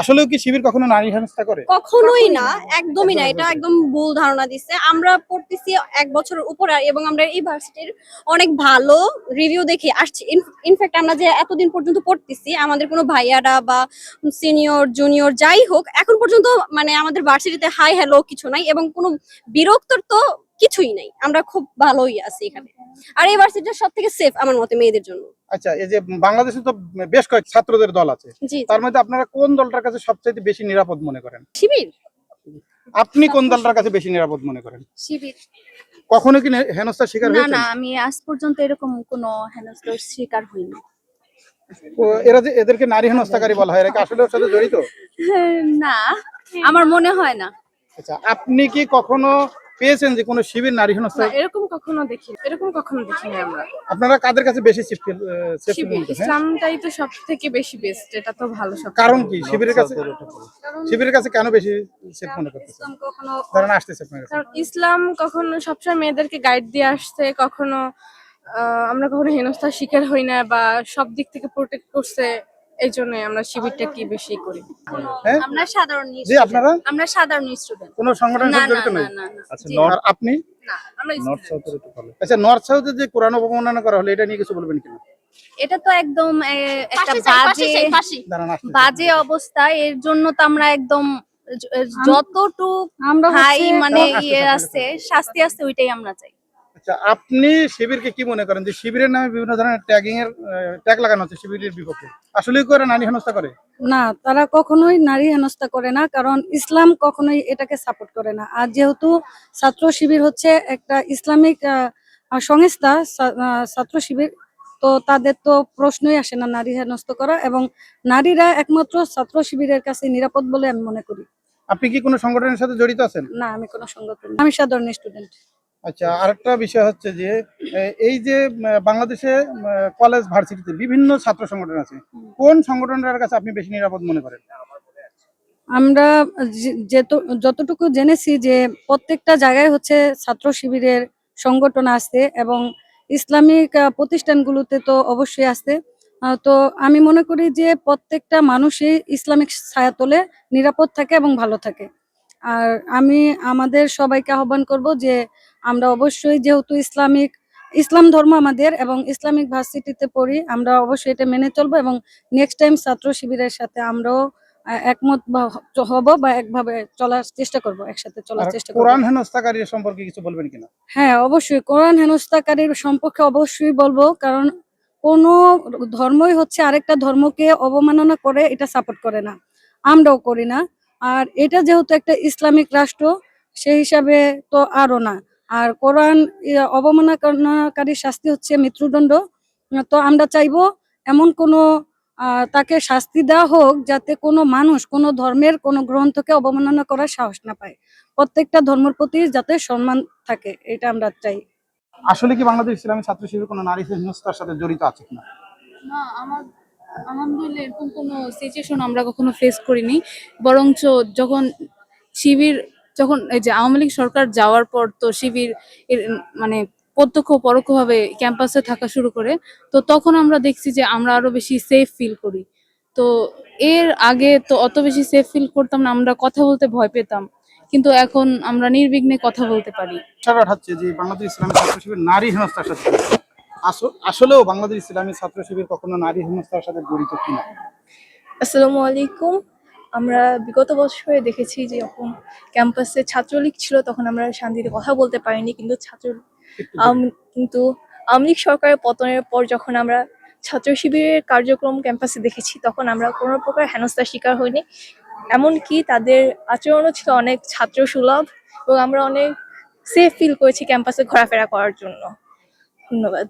আসলেও কি শিবির কখনো নারী হেনস্থা করে? কখনোই না একদমই না এটা একদম ভুল ধারণা দিচ্ছে আমরা পড়তেছি এক বছরের উপরে এবং আমরা এই ভার্সিটির অনেক ভালো রিভিউ দেখে আসছি। ইনফ্যাক্ট আমরা যে এতদিন পর্যন্ত পড়তেছি আমাদের কোনো ভাইয়ারা বা সিনিয়র জুনিয়র যাই হোক এখন পর্যন্ত মানে আমাদের ভার্সিটিতে হাই হ্যালো কিছু নাই এবং কোনো বিরক্তর তো কিছুই নাই। আমরা খুব ভালোই আছি এখানে। আর এই ভার্সিটিটা সব থেকে সেফ আমার মতে মেয়েদের জন্য। আচ্ছা এই যে বাংলাদেশে তো বেশ কয়েক ছাত্রদের দল আছে। তার মধ্যে আপনারা কোন দলটার কাছে সবচাইতে বেশি নিরাপদ মনে করেন? শিবির। আপনি কোন দলটার কাছে বেশি নিরাপদ মনে করেন? শিবির। কখনো কি নে- হেনস্থার শিকার না হয়েছে না আমি আজ পর্যন্ত এরকম কোনো হেনস্থার শিকার হইনি। এরা যে এদেরকে নারী হেনস্থাকারী বলা হয় এরা কি আসলে ওর সাথে জড়িত? না আমার মনে হয় না। আচ্ছা আপনি কি কখনো পেয়েছেন যে কোনো শিবির নারী হেনস্থা? এরকম কখনো দেখি এরকম কখনো দেখিনি আমরা। আপনারা কাদের কাছে বেশি শিবির ইসলামটাই তো সব থেকে বেশি বেস্ট এটা তো ভালো সব কারণ কি? শিবিরের কাছে শিবিরের কাছে কেন বেশি সেফ মনে করতেছেন? কখনো কারণ আসতেছে আপনার কাছে। ইসলাম কখনো সবসময় মেয়েদেরকে গাইড দিয়ে আসছে কখনো আহ, আমরা কখনো হেনস্থার শিকার হই না বা সব দিক থেকে প্রোটেক্ট করছে। এই জন্যই আমরা শিবিরটা কি বেশি করি। হ্যাঁ? আমরা সাধারণ জি আপনারা? আমরা সাধারণ স্টুডেন্ট কোনো সংগঠনের সাথে জড়িত নেই? আচ্ছা। আপনি? না আমরা নর্থ সাউথের একটু ভালো। আচ্ছা নর্থ সাউথে যে কোরআন অবমাননা করা হলো এটা নিয়ে কিছু বলবেন কিনা? এটা তো একদম একটা বাজে। বাজে অবস্থা। এর জন্য তো আমরা একদম য- যতটুক আমরা হাই মানে আসতে ইয়ে আছে শাস্তি আছে ওইটাই আমরা চাই। আপনি শিবিরকে কি মনে করেন যে শিবিরের নামে বিভিন্ন ধরনের ট্যাগিং এর ট্যাগ লাগানো হচ্ছে শিবিরের বিপক্ষে? আসলেই করে নারী হেনস্থা করে? না তারা কখনোই নারী হেনস্থা করে না কারণ ইসলাম কখনোই এটাকে সাপোর্ট করে না। আর যেহেতু ছাত্র শিবির হচ্ছে একটা ইসলামিক সংস্থা ছাত্র শিবির তো তাদের তো প্রশ্নই আসে না নারী হেনস্থ করা এবং নারীরা একমাত্র ছাত্র শিবিরের কাছে নিরাপদ বলে আমি মনে করি। আপনি কি কোনো সংগঠনের সাথে জড়িত আছেন? না আমি কোনো সংগঠন আমি সাধারণ স্টুডেন্ট আচ্ছা আরেকটা বিষয় হচ্ছে যে এই যে বাংলাদেশে কলেজ, ভার্সিটিতে বিভিন্ন ছাত্র সংগঠন আছে, কোন সংগঠনের কাছে আপনি বেশি নিরাপদ মনে করেন? আমরা যতটুকু জেনেছি যে, প্রত্যেকটা জায়গায় হচ্ছে ছাত্র শিবিরের সংগঠন আছে এবং ইসলামিক প্রতিষ্ঠানগুলোতে তো অবশ্যই আসতে তো আমি মনে করি যে, প্রত্যেকটা মানুষই ইসলামিক ছায়াতলে নিরাপদ থাকে এবং ভালো থাকে। আর আমি, আমাদের সবাইকে আহ্বান করব যে আমরা অবশ্যই যেহেতু ইসলামিক ইসলাম ধর্ম আমাদের এবং ইসলামিক ভার্সিটিতে পড়ি আমরা অবশ্যই এটা মেনে চলবো এবং নেক্সট টাইম ছাত্র শিবিরের সাথে আমরাও একমত হব বা একভাবে চলার চেষ্টা করব একসাথে চলার চেষ্টা করব। কোরআন হেনস্থাকারী সম্পর্কে কিছু বলবেন কিনা? হ্যাঁ অবশ্যই। কোরআন হেনস্থাকারীর সম্পর্কে অবশ্যই বলব কারণ কোন ধর্মই হচ্ছে আরেকটা ধর্মকে অবমাননা করে এটা সাপোর্ট করে না। আমরাও করি না। আর এটা যেহেতু একটা ইসলামিক রাষ্ট্র সেই হিসাবে তো আরও না। আর কোরআন অবমাননাকারীর শাস্তি হচ্ছে মৃত্যুদণ্ড। তো আমরা চাইব এমন কোনো আহ, তাকে শাস্তি দেওয়া হোক যাতে কোনো মানুষ কোনো ধর্মের কোনো গ্রন্থকে অবমাননা করার সাহস না পায়। প্রত্যেকটা ধর্মের প্রতি যাতে সম্মান থাকে এটা আমরা চাই। আসলে কি বাংলাদেশ ইসলামী ছাত্র শিবির কোনো নারী হেনস্থার সাথে জড়িত আছে কিনা? না আমার আলহামদুলিল্লাহ এরকম কোনো সিচুয়েশন আমরা কখনো ফেস করিনি। বরঞ্চ যখন শিবির যখন এই যে আওয়ামী লীগ সরকার যাওয়ার পর তো শিবির এর মানে প্রত্যক্ষ পরোক্ষভাবে ক্যাম্পাসে থাকা শুরু করে তো তখন আমরা দেখছি যে আমরা আরও বেশি সেফ ফিল করি। তো এর আগে তো অত বেশি সেফ ফিল করতাম না আমরা কথা বলতে ভয় পেতাম। কিন্তু এখন আমরা নির্বিঘ্নে কথা বলতে পারি। হচ্ছে যে বাংলাদেশ ইসলামী ছাত্র শিবির নারী হেনস্থার সাথে আসলেও বাংলাদেশ ইসলামী ছাত্র শিবির কখনো নারী হেনস্থার সাথে জড়িত কিনা? আসসালামু আলাইকুম। আমরা বিগত বছরে দেখেছি যে যখন ক্যাম্পাসে ছাত্রলীগ ছিল তখন আমরা শান্তিতে কথা বলতে পারিনি কিন্তু ছাত্র কিন্তু আওয়ামী লীগ সরকারের পতনের পর যখন আমরা ছাত্র শিবিরের কার্যক্রম ক্যাম্পাসে দেখেছি তখন আমরা কোনো প্রকার হেনস্থার শিকার হইনি। এমনকি তাদের আচরণও ছিল অনেক ছাত্র সুলভ এবং আমরা অনেক সেফ ফিল করেছি ক্যাম্পাসে ঘোরাফেরা করার জন্য। ধন্যবাদ।